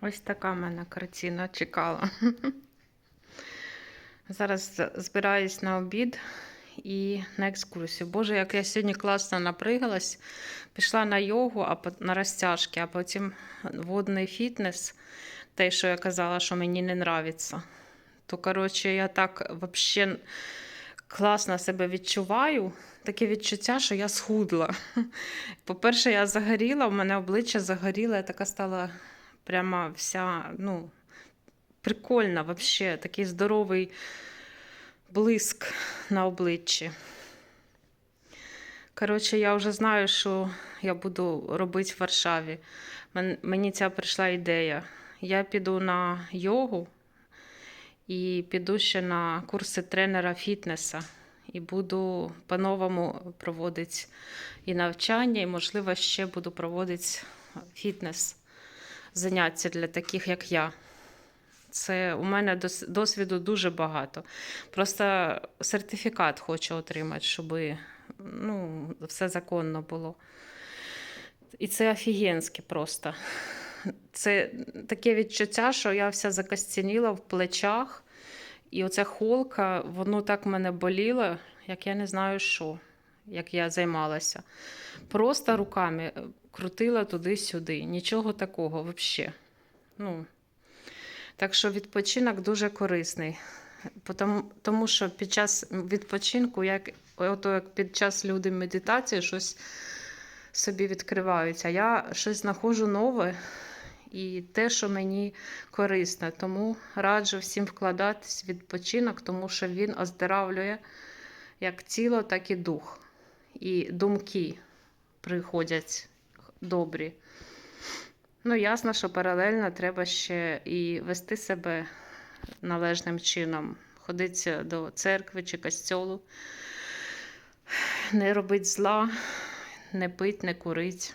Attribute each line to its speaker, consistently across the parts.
Speaker 1: Ось така в мене картина чекала. Зараз збираюсь на обід і на екскурсію. Боже, як я сьогодні класно напригалась. Пішла на йогу, а на розтяжки, а потім водний фітнес, те, що я казала, що мені не нравиться. То, коротше, я так взагалі класно себе відчуваю. Таке відчуття, що я схудла. По-перше, я загоріла, в мене обличчя загоріло, я така стала прямо вся, ну, прикольна взагалі, такий здоровий блиск на обличчі. Коротше, я вже знаю, що я буду робити в Варшаві. Мені ця прийшла ідея. Я піду на йогу і піду ще на курси тренера фітнеса. І буду по-новому проводити і навчання, і, можливо, ще буду проводити фітнес заняття для таких, як я. Це у мене досвіду дуже багато. Просто сертифікат хочу отримати, щоб ну, все законно було. І це офігенське просто. Це таке відчуття, що я вся закостяніла в плечах, і оця холка, воно так мене боліло, як я не знаю що, як я займалася. Просто руками е, крутила туди-сюди. Нічого такого взагалі. Ну, так що відпочинок дуже корисний. Тому, тому що під час відпочинку, як, ото як під час люди медитації, щось собі відкриваються. Я щось знаходжу нове і те, що мені корисно. Тому раджу всім вкладатись в відпочинок, тому що він оздоравлює як тіло, так і дух. І думки приходять добрі. Ну, ясно, що паралельно треба ще і вести себе належним чином. Ходити до церкви чи костьолу, не робити зла, не пить, не курить,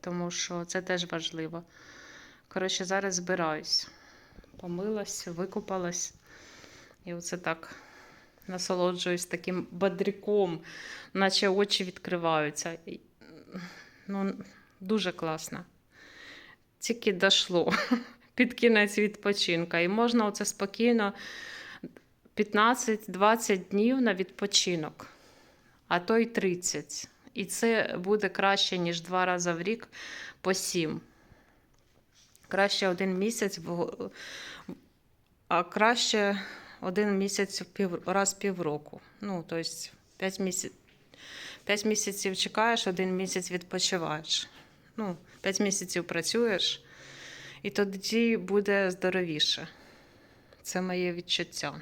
Speaker 1: тому що це теж важливо. Коротше, зараз збираюсь. Помилась, викупалась. І оце так насолоджуюсь таким бодряком, наче очі відкриваються. Ну, дуже класно. Тільки дошло під кінець відпочинка. І можна оце спокійно 15-20 днів на відпочинок, а то й 30. І це буде краще, ніж два рази в рік по 7. Краще один місяць, а краще один місяць пів, раз півроку. Ну, тобто 5 місяців. 5 місяців чекаєш, один місяць відпочиваєш. Ну, 5 місяців працюєш, і тоді буде здоровіше. Це моє відчуття.